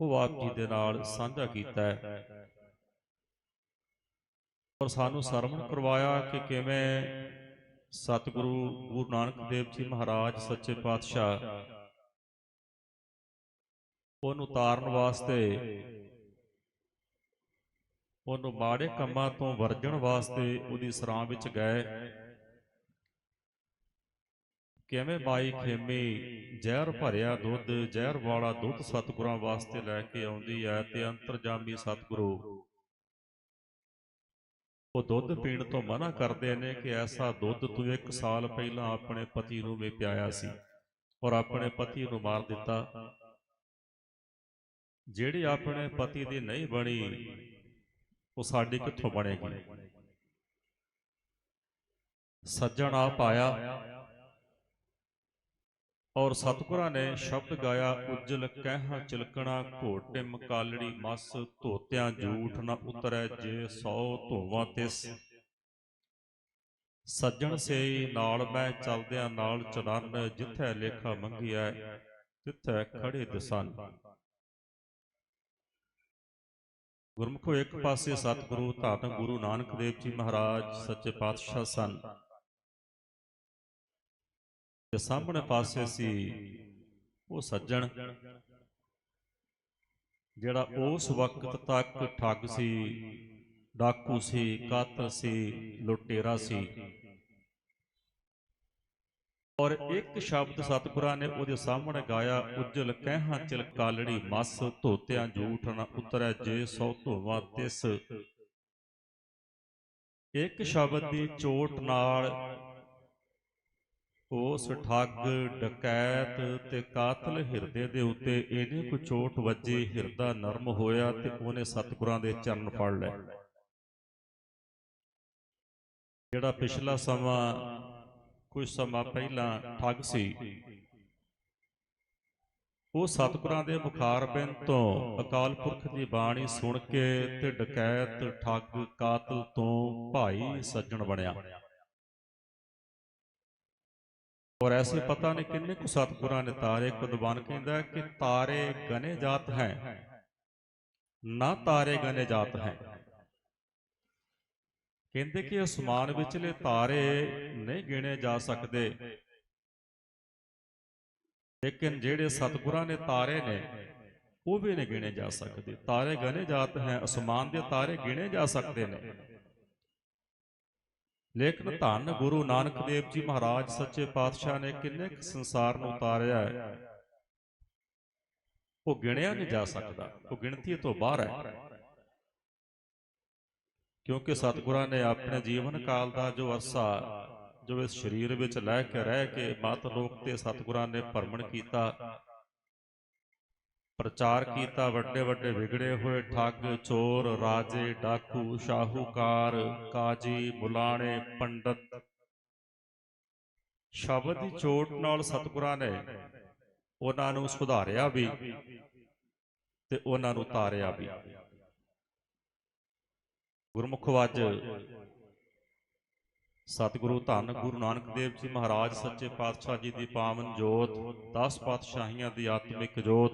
ਉਹ ਆਪ ਜੀ ਦੇ ਨਾਲ ਸਾਂਝਾ ਕੀਤਾ ਹੈ। ਔਰ ਸਾਨੂੰ ਸਰਵਣ ਕਰਵਾਇਆ ਕਿ ਕਿਵੇਂ ਸਤਿਗੁਰੂ ਗੁਰੂ ਨਾਨਕ ਦੇਵ ਜੀ ਮਹਾਰਾਜ ਸੱਚੇ ਪਾਤਸ਼ਾਹ ਉਹਨੂੰ ਉਤਾਰਨ ਵਾਸਤੇ, ਉਹਨੂੰ ਮਾੜੇ ਕੰਮਾਂ ਤੋਂ ਵਰਜਣ ਵਾਸਤੇ ਉਹਦੀ ਸਰਾਂ ਵਿੱਚ ਗਏ। ਕਿਵੇਂ ਮਾਈ ਖੇਮੀ? ਜ਼ਹਿਰ ਭਰਿਆ ਦੁੱਧ, ਜ਼ਹਿਰ ਵਾਲਾ ਦੁੱਧ ਸਤਿਗੁਰਾਂ ਵਾਸਤੇ ਲੈ ਕੇ ਆਉਂਦੀ ਹੈ ਤੇ ਅੰਤਰਜਾਮੀ ਸਤਿਗੁਰੂ। ਉਹ ਦੁੱਧ ਪੀਣ ਤੋਂ ਮਨਾ ਕਰਦੇ ਨੇ ਕਿ ਐਸਾ ਦੁੱਧ ਤੂੰ ਇੱਕ ਸਾਲ ਪਹਿਲਾਂ ਆਪਣੇ ਪਤੀ ਨੂੰ ਵੀ ਪਿਆਇਆ ਸੀ ਔਰ ਆਪਣੇ ਪਤੀ ਨੂੰ ਮਾਰ ਦਿੱਤਾ। ਜਿਹੜੀ ਆਪਣੇ ਪਤੀ ਦੀ ਨਹੀਂ ਬਣੀ, ਉਹ ਸਾਡੀ ਕਿੱਥੋਂ ਬਣੇਗੀ? ਸੱਜਣ ਆਪ ਆਇਆ ਔਰ ਸਤਿਗੁਰਾਂ ਨੇ ਸ਼ਬਦ ਗਾਇਆ, ਉਜਲ ਕਹਿਆ ਚਿਲਕਣਾ ਘੋਟੇ ਮਕਾਲੜੀ ਮਸ, ਧੋਤਿਆਂ ਝੂਠ ਨਾ ਉਤਰੈ ਜੇ ਸੌ ਧੋਵਾਂ ਤਿਸ। ਸੱਜਣ ਸੇਈ ਨਾਲ ਮੈਂ ਚਲਦਿਆਂ ਨਾਲ ਚਲਨ ਜਿੱਥੈ ਲੇਖਾ ਮੰਗਿਆ ਤਿੱਥੈ ਖੜੇ ਦਸਨ। ਗੁਰਮੁਖੋ ਇੱਕ ਪਾਸੇ ਸਤਿਗੁਰੂ ਧੰਨ ਗੁਰੂ ਨਾਨਕ ਦੇਵ ਜੀ ਮਹਾਰਾਜ, ਸੱਚੇ ਪਾਤਸ਼ਾਹ ਸਨ। ਤੇ ਸਾਹਮਣੇ ਪਾਸੇ ਸੀ, ਉਹ ਸੱਜਣ। ਜਿਹੜਾ ਉਸ ਵਕਤ ਤੱਕ ਠੱਗ ਸੀ, ਡਾਕੂ ਸੀ, ਕਾਤਲ ਸੀ, ਲੁਟੇਰਾ ਸੀ। ਔਰ ਇੱਕ ਸ਼ਬਦ ਸਤਿਗੁਰਾਂ ਨੇ ਉਹਦੇ ਸਾਹਮਣੇ ਗਾਇਆ, ਉਜਲ ਕਹਿਹਾਂ ਚਿਲ ਕਾਲੜੀ ਮਸ ਧੋਤਿਆਂ ਝੂਠ ਨਾ ਉਤਰੈ, ਜੇ ਸੌ ਧੋਵਾ ਤਿਸ। ਇੱਕ ਸ਼ਬਦ ਦੀ ਚੋਟ ਨਾਲ ਉਸ ਠੱਗ ਡਕੈਤ ਤੇ ਕਾਤਲ ਹਿਰਦੇ ਦੇ ਉੱਤੇ ਇਹਨੇ ਕੋ ਚੋਟ ਵੱਜੀ ਹਿਰਦਾ ਨਰਮ ਹੋਇਆ ਤੇ ਉਹਨੇ ਸਤਿਗੁਰਾਂ ਦੇ ਚਰਨ ਫੜ ਲਏ। ਜਿਹੜਾ ਪਿਛਲਾ ਸਮਾਂ ਕੁਝ ਸਮਾਂ ਪਹਿਲਾਂ ਠੱਗ ਸੀ ਉਹ ਸਤਿਗੁਰਾਂ ਦੇ ਮੁਖਾਰ ਬਿੰਦ ਤੋਂ ਅਕਾਲ ਪੁਰਖ ਦੀ ਬਾਣੀ ਸੁਣ ਕੇ ਤੇ ਡਕੈਤ ਠੱਗ ਕਾਤਲ ਤੋਂ ਭਾਈ ਸੱਜਣ ਬਣਿਆ। ਔਰ ਐਸੇ ਪਤਾ ਨਹੀਂ ਕਿੰਨੇ ਕੁ ਸਤਿਗੁਰਾਂ ਨੇ ਤਾਰੇ ਕੁਦਬਾਨ ਕਹਿੰਦਾ ਕਿ ਤਾਰੇ ਗਨੇ ਜਾਤ ਹੈ। ਨਾ ਤਾਰੇ ਗਨੇ ਜਾਤ ਹੈ। ਕਹਿੰਦੇ ਕਿ ਅਸਮਾਨ ਵਿਚਲੇ ਤਾਰੇ ਨਹੀਂ ਗਿਣੇ ਜਾ ਸਕਦੇ। ਲੇਕਿਨ ਜਿਹੜੇ ਸਤਿਗੁਰਾਂ ਨੇ ਤਾਰੇ ਨੇ, ਉਹ ਵੀ ਨਹੀਂ ਗਿਣੇ ਜਾ ਸਕਦੇ। ਤਾਰੇ ਗਨੇ ਜਾਤ ਹੈ, ਅਸਮਾਨ ਦੇ ਤਾਰੇ ਗਿਣੇ ਜਾ ਸਕਦੇ ਨੇ। ਲੇਕਿਨ ਧੰਨ ਗੁਰੂ ਨਾਨਕ ਦੇਵ ਜੀ ਮਹਾਰਾਜ ਸੱਚੇ ਪਾਤਸ਼ਾਹ ਨੇ ਕਿੰਨੇ ਸੰਸਾਰ ਨੂੰ ਉਤਾਰਿਆ ਹੈ। ਉਹ ਗਿਣਿਆ ਨਹੀਂ ਜਾ ਸਕਦਾ। ਉਹ ਗਿਣਤੀ ਤੋਂ ਬਾਹਰ ਹੈ। ਕਿਉਂਕਿ ਸਤਿਗੁਰਾਂ ਨੇ ਆਪਣੇ ਜੀਵਨ ਕਾਲ ਦਾ ਜੋ ਅਰਸਾ ਜੋ ਇਸ ਸਰੀਰ ਵਿੱਚ ਲੈ ਕੇ ਰਹਿ ਕੇ ਮਤ ਲੋਕ ਤੇ ਸਤਿਗੁਰਾਂ ਨੇ ਭਰਮਣ ਕੀਤਾ ਪ੍ਰਚਾਰ ਕੀਤਾ, ਵੱਡੇ ਵੱਡੇ ਵਿਗੜੇ ਹੋਏ ਠੱਗ, ਚੋਰ, ਰਾਜੇ, ਡਾਕੂ, ਸ਼ਾਹੂਕਾਰ, ਕਾਜੀ, ਮੁਲਾਣੇ, ਪੰਡਤ। ਸ਼ਬਦ ਦੀ ਚੋਟ ਨਾਲ ਸਤਿਗੁਰਾਂ ਨੇ ਉਹਨਾਂ ਨੂੰ ਸੁਧਾਰਿਆ ਵੀ ਤੇ ਉਹਨਾਂ ਨੂੰ ਤਾਰਿਆ ਵੀ। ਗੁਰਮੁਖ ਅੱਜ ਸਤਿਗੁਰੂ ਧੰਨ ਗੁਰੂ ਨਾਨਕ ਦੇਵ ਜੀ ਮਹਾਰਾਜ, ਸੱਚੇ ਪਾਤਸ਼ਾਹ ਜੀ ਦੀ ਪਾਵਨ ਜੋਤ 10 ਪਾਤਸ਼ਾਹੀਆਂ ਦੀ ਆਤਮਿਕ ਜੋਤ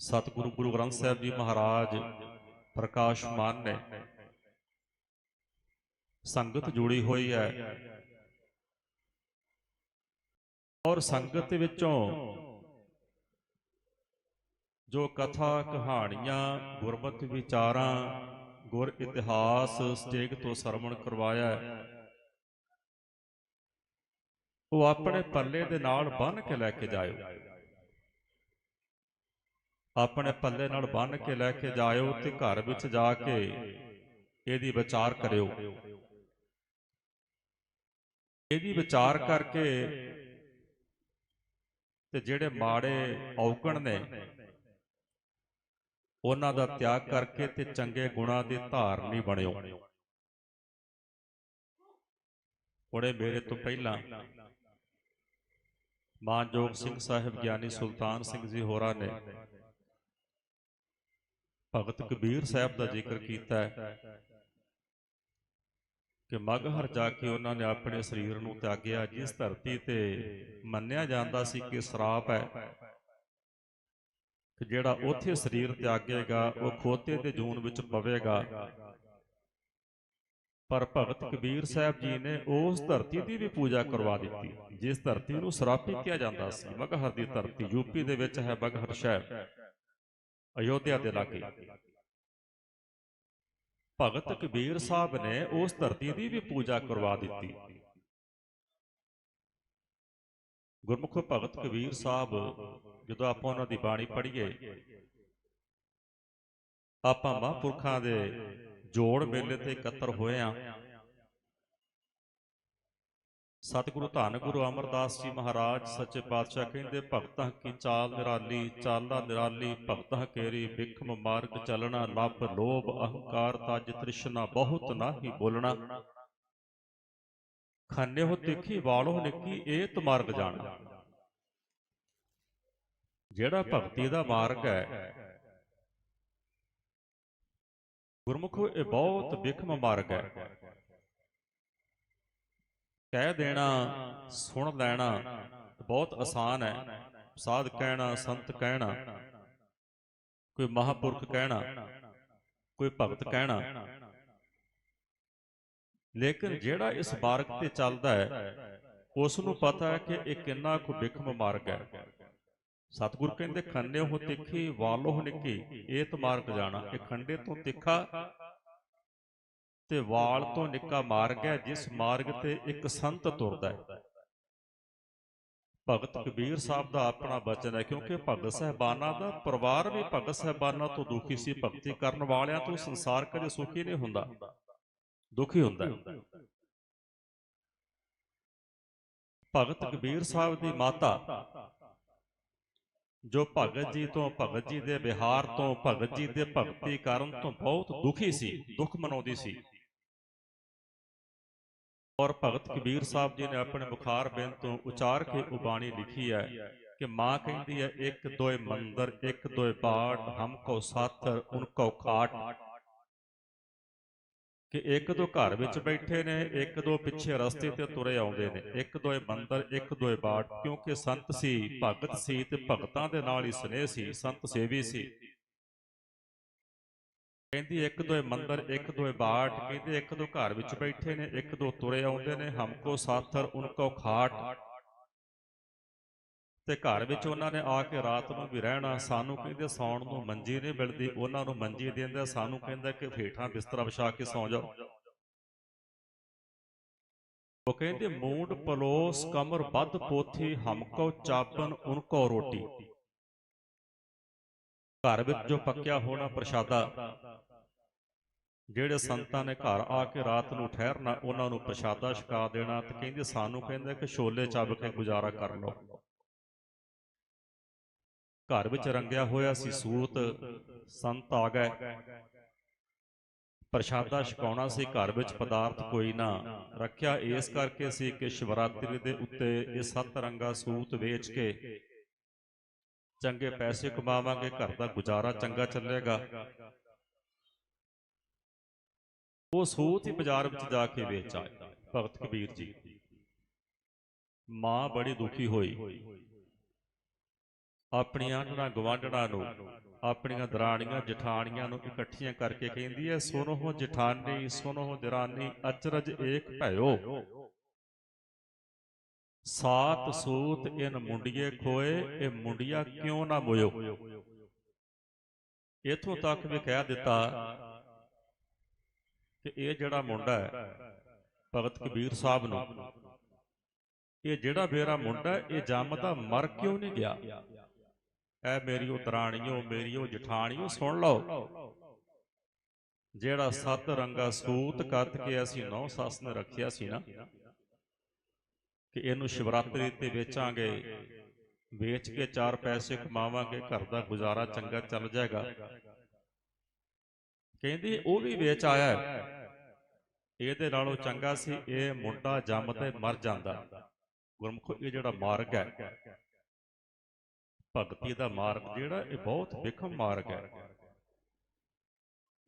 ਸਤਿਗੁਰੂ ਗੁਰੂ ਗ੍ਰੰਥ ਸਾਹਿਬ ਜੀ ਮਹਾਰਾਜ ਪ੍ਰਕਾਸ਼ਮਾਨ ਨੇ ਸੰਗਤ ਜੁੜੀ ਹੋਈ ਹੈ। ਔਰ ਸੰਗਤ ਵਿੱਚੋਂ ਜੋ ਕਥਾ, ਕਹਾਣੀਆਂ, ਗੁਰਮਤ ਵਿਚਾਰਾਂ, ਗੁਰ ਇਤਿਹਾਸ ਸਟੇਗ ਤੋਂ ਸਰਵਣ ਕਰਵਾਇਆ ਹੈ, ਉਹ ਆਪਣੇ ਪੱਲੇ ਦੇ ਨਾਲ ਬੰਨ ਕੇ ਲੈ ਕੇ ਜਾਇਓ। ਆਪਣੇ ਪੱਲੇ ਨਾਲ ਬੰਨ ਕੇ ਲੈ ਕੇ ਜਾਇਓ ਤੇ ਘਰ ਵਿੱਚ ਜਾ ਕੇ ਇਹਦੀ ਵਿਚਾਰ ਕਰਿਓ। ਇਹਦੀ ਵਿਚਾਰ ਕਰਕੇ ਤੇ ਜਿਹੜੇ ਮਾੜੇ ਔਗਣ ਨੇ, ਉਹਨਾਂ ਦਾ ਤਿਆਗ ਕਰਕੇ ਤੇ ਚੰਗੇ ਗੁਣਾਂ ਦੀ ਧਾਰਨੀ ਬਣਿਓ। ਉਹਨੇ ਮੇਰੇ ਤੋਂ ਪਹਿਲਾਂ ਮਾਨਯੋਗ ਸਿੰਘ ਸਾਹਿਬ ਗਿਆਨੀ ਸੁਲਤਾਨ ਸਿੰਘ ਜੀ ਹੋਰਾਂ ਨੇ ਭਗਤ ਕਬੀਰ ਸਾਹਿਬ ਦਾ ਜ਼ਿਕਰ ਕੀਤਾ ਹੈ ਕਿ ਮਗਹਰ ਜਾ ਕੇ ਉਹਨਾਂ ਨੇ ਆਪਣੇ ਸਰੀਰ ਨੂੰ ਤਿਆਗਿਆ ਜਿਸ ਧਰਤੀ ਤੇ ਮੰਨਿਆ ਜਾਂਦਾ ਸੀ ਕਿ ਸਰਾਪ ਹੈ। ਕਿ ਜਿਹੜਾ ਉੱਥੇ ਸਰੀਰ ਤਿਆਗੇਗਾ ਉਹ ਖੋਤੇ ਦੇ ਜੂਨ ਵਿੱਚ ਪਵੇਗਾ। ਪਰ ਭਗਤ ਕਬੀਰ ਸਾਹਿਬ ਜੀ ਨੇ ਉਸ ਧਰਤੀ ਦੀ ਵੀ ਪੂਜਾ ਕਰਵਾ ਦਿੱਤੀ ਜਿਸ ਧਰਤੀ ਨੂੰ ਸਰਾਪੀ ਕਿਹਾ ਜਾਂਦਾ ਸੀ। ਮਗਹਰ ਦੀ ਧਰਤੀ ਯੂਪੀ ਦੇ ਵਿੱਚ ਹੈ ਮਗਹਰ ਸ਼ਹਿਰ। ਅਯੋਧਿਆ ਦੇ ਲਾਗੇ। ਭਗਤ ਕਬੀਰ ਸਾਹਿਬ ਨੇ ਉਸ ਧਰਤੀ ਦੀ ਵੀ ਪੂਜਾ ਕਰਵਾ ਦਿੱਤੀ। ਗੁਰਮੁਖ ਭਗਤ ਕਬੀਰ ਸਾਹਿਬ ਜਦੋਂ ਆਪਾਂ ਉਹਨਾਂ ਦੀ ਬਾਣੀ ਪੜ੍ਹੀਏ ਆਪਾਂ ਮਹਾਂਪੁਰਖਾਂ ਦੇ ਜੋੜ ਮੇਲੇ ਤੇ ਇਕੱਤਰ ਹੋਏ ਆ। ਸਤਿਗੁਰੂ ਧੰਨ ਗੁਰੂ ਅਮਰਦਾਸ ਜੀ ਮਹਾਰਾਜ, ਸੱਚੇ ਪਾਤਸ਼ਾਹ ਕਹਿੰਦੇ, ਭਗਤਾਂ ਕੀ ਚਾਲ ਨਿਰਾਲੀ, ਚਾਲਾ ਨਿਰਾਲੀ, ਭਗਤਾਂ ਕੇਰੀ ਬਿਖਮ ਮਾਰਗ ਚਲਣਾ, ਲੱਭ ਲੋਭ ਅਹੰਕਾਰ ਤਜ ਤ੍ਰਿਸ਼ਨਾ, ਬਹੁਤ ਨਾਹੀ ਬੋਲਣਾ। ਖੰਨੇ ਹੋ ਤਿੱਖੀ ਵਾਲੋ ਨਿੱਕੀ ਇਹ ਤਮਾਰਗ ਜਾਣਾ। ਜਿਹੜਾ ਭਗਤੀ ਦਾ ਮਾਰਗ ਹੈ, ਗੁਰਮੁਖੋ, ਇਹ ਬਹੁਤ ਬਿਖਮ ਮਾਰਗ ਹੈ। ਕਹਿ ਦੇਣਾ ਸੁਣ ਲੈਣਾ ਬਹੁਤ ਆਸਾਨ ਹੈ। ਸਾਧ ਕਹਿਣਾ ਸੰਤ ਕਹਿਣਾ। ਕੋਈ ਮਹਾਪੁਰਖ ਕਹਿਣਾ ਕੋਈ ਭਗਤ ਕਹਿਣਾ। ਲੇਕਿਨ ਜਿਹੜਾ ਇਸ ਮਾਰਗ ਤੇ ਚੱਲਦਾ ਹੈ ਉਸ ਨੂੰ ਪਤਾ ਹੈ ਕਿ ਇਹ ਕਿੰਨਾ ਕੁ ਬਿਖਮ ਮਾਰਗ ਹੈ। ਸਤਿਗੁਰ ਕਹਿੰਦੇ ਖੰਨੇ ਹੋ ਤਿੱਖੀ ਵਾਲੋ ਨਿੱਕੀ ਇਹ ਮਾਰਗ ਜਾਣਾ ਇਹ ਖੰਡੇ ਤੋਂ ਤਿੱਖਾ ਤੇ ਵਾਲ ਤੋਂ ਨਿੱਕਾ ਮਾਰਗ ਹੈ, ਜਿਸ ਮਾਰਗ ਤੇ ਇੱਕ ਸੰਤ ਤੁਰਦਾ ਹੈ। ਭਗਤ ਕਬੀਰ ਸਾਹਿਬ ਦਾ ਆਪਣਾ ਬਚਨ ਹੈ, ਕਿਉਂਕਿ ਭਗਤ ਸਹਿਬਾਨਾਂ ਦਾ ਪਰਿਵਾਰ ਵੀ ਭਗਤ ਸਹਿਬਾਨਾਂ ਤੋਂ ਦੁਖੀ ਸੀ, ਭਗਤੀ ਕਰਨ ਵਾਲਿਆਂ ਤੋਂ ਸੰਸਾਰ ਕਦੇ ਸੁਖੀ ਨਹੀਂ ਹੁੰਦਾ। ਦੁਖੀ ਹੁੰਦਾ ਭਗਤ ਕਬੀਰ ਸਾਹਿਬ ਦੀ ਮਾਤਾ, ਜੋ ਭਗਤ ਜੀ ਤੋਂ, ਭਗਤ ਜੀ ਦੇ ਵਿਹਾਰ ਤੋਂ, ਭਗਤ ਜੀ ਦੇ ਭਗਤੀ ਕਰਨ ਤੋਂ ਬਹੁਤ ਦੁਖੀ ਸੀ, ਦੁੱਖ ਮਨਾਉਂਦੀ ਸੀ। ਔਰ ਭਗਤ ਕਬੀਰ ਸਾਹਿਬ ਜੀ ਨੇ ਆਪਣੇ ਬੁਖਾਰ ਬਿੰਦ ਤੋਂ ਉਚਾਰ ਕੇ ਉਹ ਬਾਣੀ ਲਿਖੀ ਹੈ ਕਿ ਮਾਂ ਕਹਿੰਦੀ ਹੈ ਇੱਕ ਦੋਏ ਮੰਦਰ ਇੱਕ ਦੋਏ ਬਾਟ ਹਮ ਕੋ ਸਾਥਰ ਉਨ ਕੋ ਖਾਟ। ਕਿ ਇੱਕ ਦੋ ਘਰ ਵਿੱਚ ਬੈਠੇ ਨੇ ਇੱਕ ਦੋ ਪਿੱਛੇ ਰਸਤੇ ਤੇ ਤੁਰੇ ਆਉਂਦੇ ਨੇ। ਇੱਕ ਦੋਏ ਮੰਦਰ ਇੱਕ ਦੋਏ ਬਾਟ ਕਿਉਂਕਿ ਸੰਤ ਸੀ ਭਗਤ ਸੀ ਤੇ ਭਗਤਾਂ ਦੇ ਨਾਲ ਹੀ ਸਨੇਹ ਸੀ ਸੰਤ ਸੇਵੀ ਸੀ। ਕਹਿੰਦੀ ਇੱਕ ਦੋਏ ਮੰਦਰ, ਇੱਕ ਦੋਏ ਬਾਟ, ਕਹਿੰਦੇ ਇੱਕ ਦੋ ਘਰ ਵਿੱਚ ਬੈਠੇ ਨੇ, ਇੱਕ ਦੋ ਤੁਰੇ ਆਉਂਦੇ ਨੇ, ਹਮਕੋ ਸਾਥਰ, ਉਨਕੋ ਖਾਟ। ਤੇ ਘਰ ਵਿੱਚ ਉਹਨਾਂ ਨੇ ਆ ਕੇ ਰਾਤ ਨੂੰ ਵੀ ਰਹਿਣਾ, ਸਾਨੂੰ ਕਹਿੰਦੇ ਸੌਣ ਨੂੰ ਮੰਜੀ ਨਹੀਂ ਮਿਲਦੀ, ਉਹਨਾਂ ਨੂੰ ਮੰਜੀ ਦਿੰਦੇ, ਸਾਨੂੰ ਕਹਿੰਦਾ ਕਿ ਹੇਠਾਂ ਬਿਸਤਰਾ ਵਿਛਾ ਕੇ ਸੌਂ ਜਾਓ। ਉਹ ਕਹਿੰਦੇ, ਮੂੰਡ ਪਲੋਸ, ਕਮਰ ਬੱਧ ਪੋਥੀ, ਹਮਕੋ ਚਾਪਨ ਉਨਕੋ ਰੋਟੀ। ਘਰ ਵਿੱਚ ਜੋ ਪੱਕਿਆ ਹੋਣਾ ਪ੍ਰਸ਼ਾਦਾ, ਜਿਹੜੇ ਸੰਤਾਂ ਨੇ ਘਰ ਆ ਕੇ ਰਾਤ ਨੂੰ ਠਹਿਰਨਾ, ਉਹਨਾਂ ਨੂੰ ਪ੍ਰਸ਼ਾਦਾ ਛਕਾ ਦੇਣਾ ਤੇ ਕਹਿੰਦੇ ਸਾਨੂੰ ਕਹਿੰਦੇ ਕਿ ਛੋਲੇ ਚੱਬ ਕੇ ਗੁਜ਼ਾਰਾ ਕਰ ਲਓ। ਘਰ ਵਿੱਚ ਰੰਗਿਆ ਹੋਇਆ ਸੀ ਸੂਤ, ਸੰਤ ਆ ਗਏ। ਪ੍ਰਸ਼ਾਦਾ ਛਕਾਉਣਾ ਸੀ, ਘਰ ਵਿੱਚ ਪਦਾਰਥ ਕੋਈ ਨਾ ਰੱਖਿਆ। ਇਸ ਕਰਕੇ ਸੀ ਕਿ ਸ਼ਿਵਰਾਤਰੀ ਦੇ ਉੱਤੇ ਇਹ ਸੱਤ ਰੰਗਾ ਸੂਤ ਵੇਚ ਕੇ ਚੰਗੇ ਪੈਸੇ ਕਮਾਵਾਂਗੇ, ਘਰ ਦਾ ਗੁਜ਼ਾਰਾ ਚੰਗਾ ਚੱਲੇਗਾ। ਉਹ ਸੂਤ ਹੀ ਬਾਜ਼ਾਰ ਵਿੱਚ ਜਾ ਕੇ ਵੇਚ ਆਏ ਭਗਤ ਕਬੀਰ ਜੀ। ਮਾਂ ਬੜੀ ਦੁਖੀ ਹੋਈ। ਆਪਣੀਆਂ ਆਂਢਣਾ ਗਵਾਂਢਣਾ ਨੂੰ, ਆਪਣੀਆਂ ਦਰਾਣੀਆਂ ਜਠਾਣੀਆਂ ਨੂੰ ਇਕੱਠੀਆਂ ਕਰਕੇ ਕਹਿੰਦੀ ਹੈ ਸੁਨੋ ਜਠਾਨੀ ਸੁਨੋ ਦਰਾਨੀ, ਅਚਰਜ ਏਕ ਭਇਓ। ਸਾਤ ਸੂਤ ਇਨ ਮੁੰਡੀਏ ਖੋਏ, ਇਹ ਮੁੰਡਿਆ ਕਿਉਂ ਨਾ ਮੋਇਓ? ਇਥੋਂ ਤੱਕ ਵੀ ਕਹਿ ਦਿੱਤਾ ਕਿ ਇਹ ਜਿਹੜਾ ਮੁੰਡਾ ਹੈ, ਭਗਤ ਕਬੀਰ ਸਾਹਿਬ ਨੂੰ, ਇਹ ਜਿਹੜਾ ਮੇਰਾ ਮੁੰਡਾ ਇਹ ਜੰਮਦਾ ਮਰ ਕਿਉਂ ਨਹੀਂ ਗਿਆ? ਐ ਮੇਰੀ ਉਹ ਦਰਾਣੀਓ, ਮੇਰੀ ਉਹ ਜਠਾਣੀਓ ਸੁਣ ਲਓ। ਜਿਹੜਾ ਸੱਤ ਰੰਗਾ ਸੂਤ ਕੱਤ ਕੇ ਅਸੀਂ ਨੌ ਸੱਸ ਨੇ ਰੱਖਿਆ ਸੀ ਨਾ ਕਿ ਇਹਨੂੰ ਸ਼ਿਵਰਾਤਰੀ ਤੇ ਵੇਚਾਂਗੇ। ਵੇਚ ਕੇ ਚਾਰ ਪੈਸੇ ਕਮਾਵਾਂਗੇ ਘਰ ਦਾ ਗੁਜ਼ਾਰਾ ਚੰਗਾ ਚੱਲ ਜਾਏਗਾ। ਕਹਿੰਦੀ ਉਹ ਵੀ ਵੇਚ ਆਇਆ। ਇਹਦੇ ਨਾਲੋਂ ਚੰਗਾ ਸੀ ਇਹ ਮੁੰਡਾ ਜੰਮਦੇ ਮਰ ਜਾਂਦਾ। ਗੁਰਮੁਖੋ ਇਹ ਜਿਹੜਾ ਮਾਰਗ ਹੈ ਭਗਤੀ ਦਾ ਮਾਰਗ ਜਿਹੜਾ ਇਹ ਬਹੁਤ ਵਿਖਮ ਮਾਰਗ ਹੈ।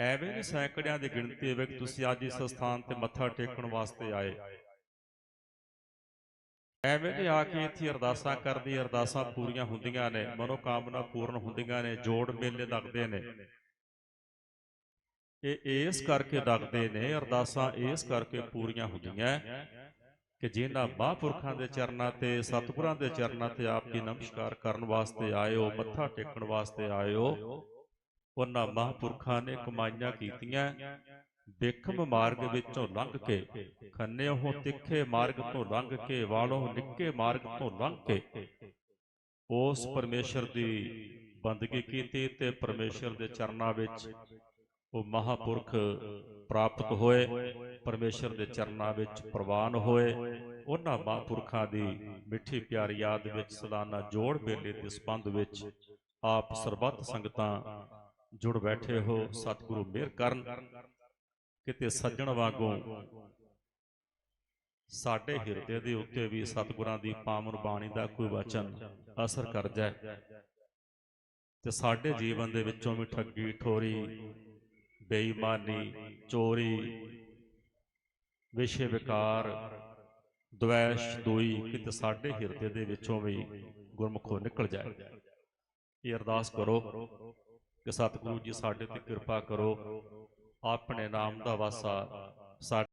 ਐਵੇਂ ਸੈਂਕੜਿਆਂ ਦੀ ਗਿਣਤੀ ਵਿੱਚ ਤੁਸੀਂ ਅੱਜ ਇਸ ਸਥਾਨ ਤੇ ਮੱਥਾ ਟੇਕਣ ਵਾਸਤੇ ਆਏ। ਐਵੇਂ ਨਹੀਂ ਆ ਕੇ ਇੱਥੇ ਅਰਦਾਸਾਂ ਕਰਦੀ ਅਰਦਾਸਾਂ ਪੂਰੀਆਂ ਹੁੰਦੀਆਂ ਨੇ, ਮਨੋਕਾਮਨਾ ਪੂਰਨ ਹੁੰਦੀਆਂ ਨੇ, ਜੋੜ ਮੇਲੇ ਲੱਗਦੇ ਨੇ। ਇਹ ਇਸ ਕਰਕੇ ਲੱਗਦੇ ਨੇ, ਅਰਦਾਸਾਂ ਇਸ ਕਰਕੇ ਪੂਰੀਆਂ ਹੁੰਦੀਆਂ ਕਿ ਜਿਨ੍ਹਾਂ ਮਹਾਂਪੁਰਖਾਂ ਦੇ ਚਰਨਾਂ ਤੇ, ਸਤਿਗੁਰਾਂ ਦੇ ਚਰਨਾਂ ਤੇ ਆਪ ਜੀ ਨਮਸਕਾਰ ਕਰਨ ਵਾਸਤੇ ਆਇਓ ਮੱਥਾ ਟੇਕਣ ਵਾਸਤੇ ਆਇਓ ਉਹਨਾਂ ਮਹਾਂਪੁਰਖਾਂ ਨੇ ਕਮਾਈਆਂ ਕੀਤੀਆਂ। ਬਿਖਮ ਮਾਰਗ ਵਿੱਚੋਂ ਲੰਘ ਕੇ ਖੰਨੇ ਉਹ ਤਿੱਖੇ ਮਾਰਗ ਤੋਂ ਲੰਘ ਕੇ ਵਾਲੋਂ ਨਿੱਕੇ ਮਾਰਗ ਤੋਂ ਲੰਘ ਕੇ। ਉਸ ਪਰਮੇਸ਼ਰ ਦੀ ਬੰਦਗੀ ਕੀਤੀ ਤੇ ਪਰਮੇਸ਼ਰ ਦੇ ਚਰਨਾਂ ਵਿੱਚ ਉਹ ਮਹਾਪੁਰਖ ਪ੍ਰਾਪਤ ਹੋਏ ਪਰਮੇਸ਼ਰ ਦੇ ਚਰਨਾਂ ਵਿੱਚ ਪ੍ਰਵਾਨ ਹੋਏ। ਉਹਨਾਂ ਮਹਾਂਪੁਰਖਾਂ ਦੀ ਮਿੱਠੀ ਪਿਆਰੀ ਯਾਦ ਵਿੱਚ ਸਲਾਨਾ ਜੋੜ ਮੇਲੇ ਦੇ ਸੰਬੰਧ ਵਿੱਚ ਆਪ ਸਰਬੱਤ ਸੰਗਤਾਂ ਜੁੜ ਬੈਠੇ ਹੋ ਸਤਿਗੁਰੂ ਮਿਹਰ ਕਰਨ। ਕਿਤੇ ਸੱਜਣ ਵਾਂਗੂ। ਸਾਡੇ ਹਿਰਦੇ ਦੇ ਉੱਤੇ ਵੀ ਸਤਿਗੁਰਾਂ ਦੀ ਪਾਵਨ ਬਾਣੀ ਦਾ ਕੋਈ ਵਚਨ ਅਸਰ ਕਰ ਜਾਏ। ਤੇ ਸਾਡੇ ਜੀਵਨ ਦੇ ਵਿੱਚੋਂ ਵੀ ਠੱਗੀ ਠੋਰੀ ਬੇਈਮਾਨੀ ਚੋਰੀ ਵਿਸ਼ੇ ਵਿਕਾਰ ਦ્વੈਸ਼ ਦੋਈ ਕਿਤੇ ਸਾਡੇ ਹਿਰਦੇ ਦੇ ਵਿੱਚੋਂ ਵੀ ਗੁਰਮੁਖੋਂ ਨਿਕਲ ਜਾਏ। ਇਹ ਅਰਦਾਸ ਕਰੋ ਕਿ ਸਤਿਗੁਰੂ ਜੀ ਸਾਡੇ ਤੇ ਕਿਰਪਾ ਕਰੋ। ਆਪਣੇ ਨਾਮ ਦਾ ਵਾਸਾ